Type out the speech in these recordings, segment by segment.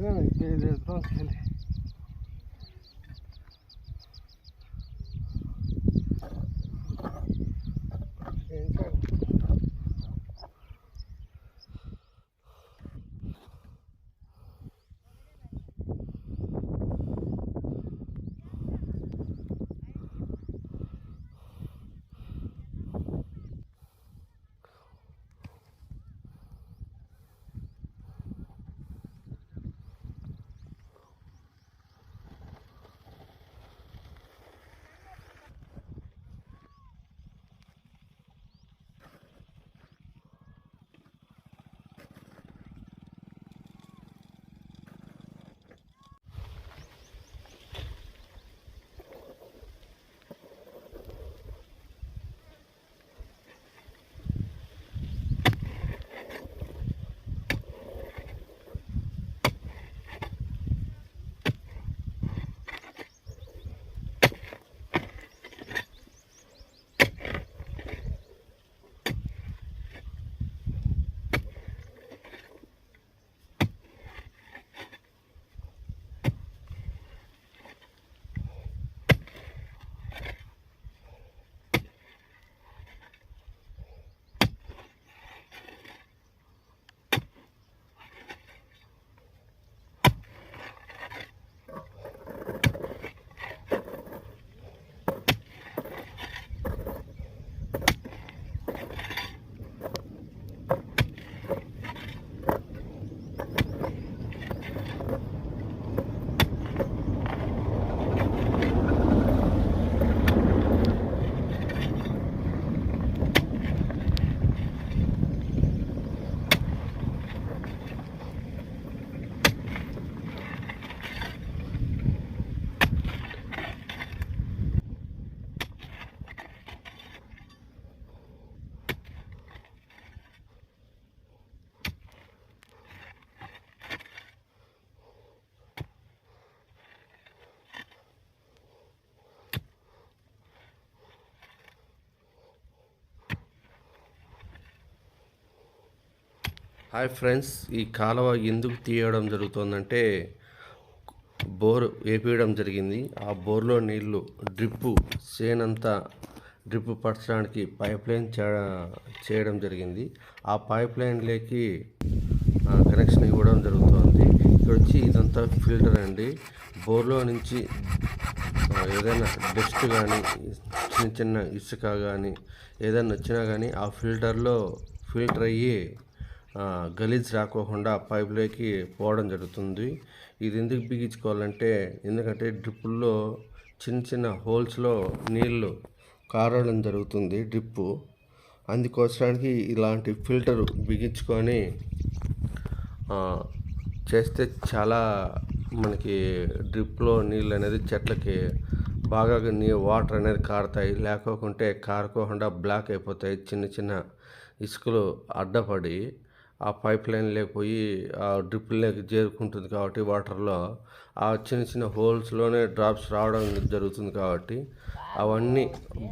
Göremedik. Belediye. Hi friends ఈ కాలువ ఎందుకు తీయడం జరుగుతుందంటే బోర్ వేపించడం జరిగింది. ఆ బోర్లో నీళ్ళు డ్రిప్పు సేనంతా డ్రిప్ పరచడానికి పైప్ లైన్ చేయడం జరిగింది. ఆ పైప్ లైన్లోకి కనెక్షన్ ఇవ్వడం జరుగుతుంది. ఇక్కడ వచ్చి ఇదంతా ఫిల్టర్ అండి. బోర్లో నుంచి ఏదైనా డస్ట్ కానీ చిన్న చిన్న ఇసుక కానీ ఏదైనా వచ్చినా కానీ ఆ ఫిల్టర్లో ఫిల్టర్ అయ్యి గలీజ్ రాకోకుండా పైపులోకి పోవడం జరుగుతుంది. ఇది ఎందుకు బిగించుకోవాలంటే ఎందుకంటే డ్రిప్పుల్లో చిన్న చిన్న హోల్స్లో నీళ్ళు కారడం జరుగుతుంది డ్రిప్పు. అందుకోసానికి ఇలాంటి ఫిల్టర్ బిగించుకొని చేస్తే చాలా మనకి డ్రిప్లో నీళ్ళు అనేది చెట్లకి బాగా నీ వాటర్ అనేది కారుతాయి. లేకోకుంటే కారుకోకుండా బ్లాక్ అయిపోతాయి. చిన్న చిన్న ఇసుకలు అడ్డపడి ఆ పైప్ లైన్ లేకపోయి ఆ డ్రిప్లోకి చేరుకుంటుంది కాబట్టి వాటర్లో ఆ చిన్న చిన్న హోల్స్లోనే డ్రాప్స్ రావడం జరుగుతుంది కాబట్టి అవన్నీ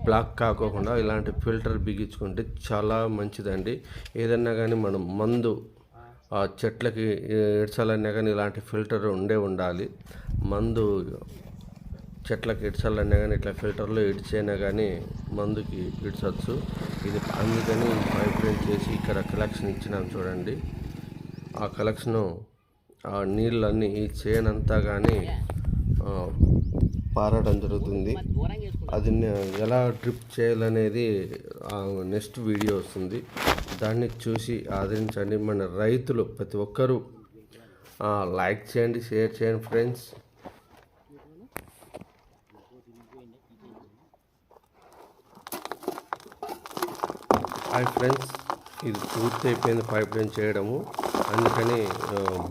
బ్లాక్ కాకోకుండా ఇలాంటి ఫిల్టర్ బిగించుకుంటే చాలా మంచిదండి. ఏదన్నా కానీ మనం మందు ఆ చెట్లకి ఇడ్చాలన్నా కానీ ఇలాంటి ఫిల్టర్ ఉండే ఉండాలి. మందు చెట్లకు ఇడ్చాలన్నా కానీ ఇట్లా ఫిల్టర్లో ఇడిచైనా కానీ మందుకి ఇడ్చచ్చు. ఇది అందుకని పైప్ లైన్ చేసి ఇక్కడ కలెక్షన్ ఇచ్చినాం చూడండి. ఆ కలెక్షను ఆ నీళ్ళన్నీ ఈ చేనంతా కానీ పారడం జరుగుతుంది. అది ఎలా డ్రిప్ చేయాలనేది నెక్స్ట్ వీడియో వస్తుంది. దాన్ని చూసి ఆదరించండి. మన రైతులు ప్రతి ఒక్కరూ లైక్ చేయండి షేర్ చేయండి ఫ్రెండ్స్. హాయ్ ఫ్రెండ్స్ ఇది పూర్తి అయిపోయింది పైప్ లైన్ చేయడము. అందుకని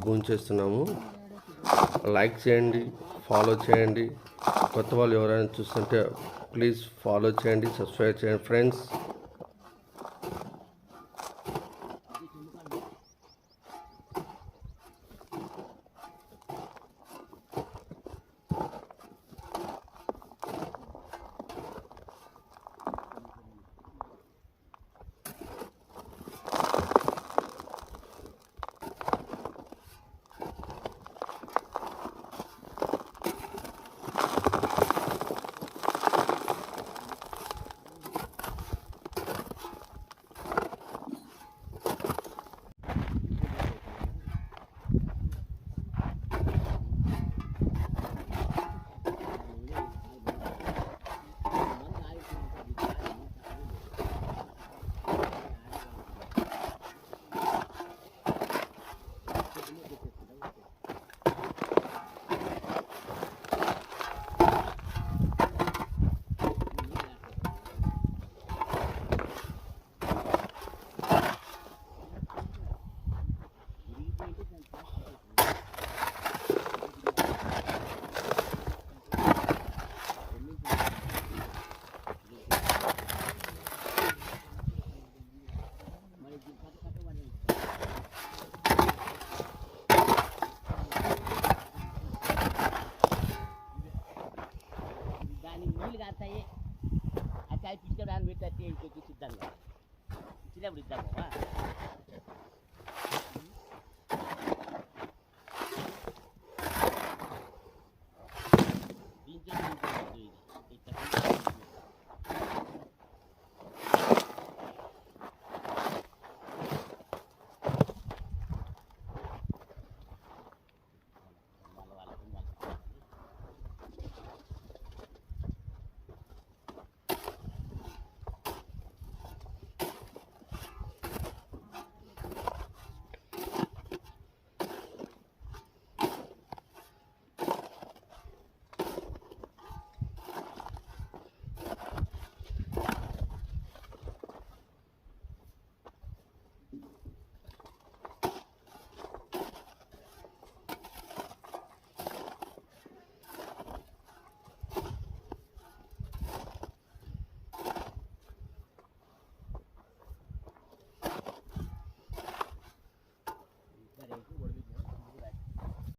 భూమి చేస్తున్నాము. లైక్ చేయండి ఫాలో చేయండి. కొత్త వాళ్ళు ఎవరైనా చూస్తుంటే ప్లీజ్ ఫాలో చేయండి సబ్స్క్రైబ్ చేయండి ఫ్రెండ్స్. 那我得怎么办？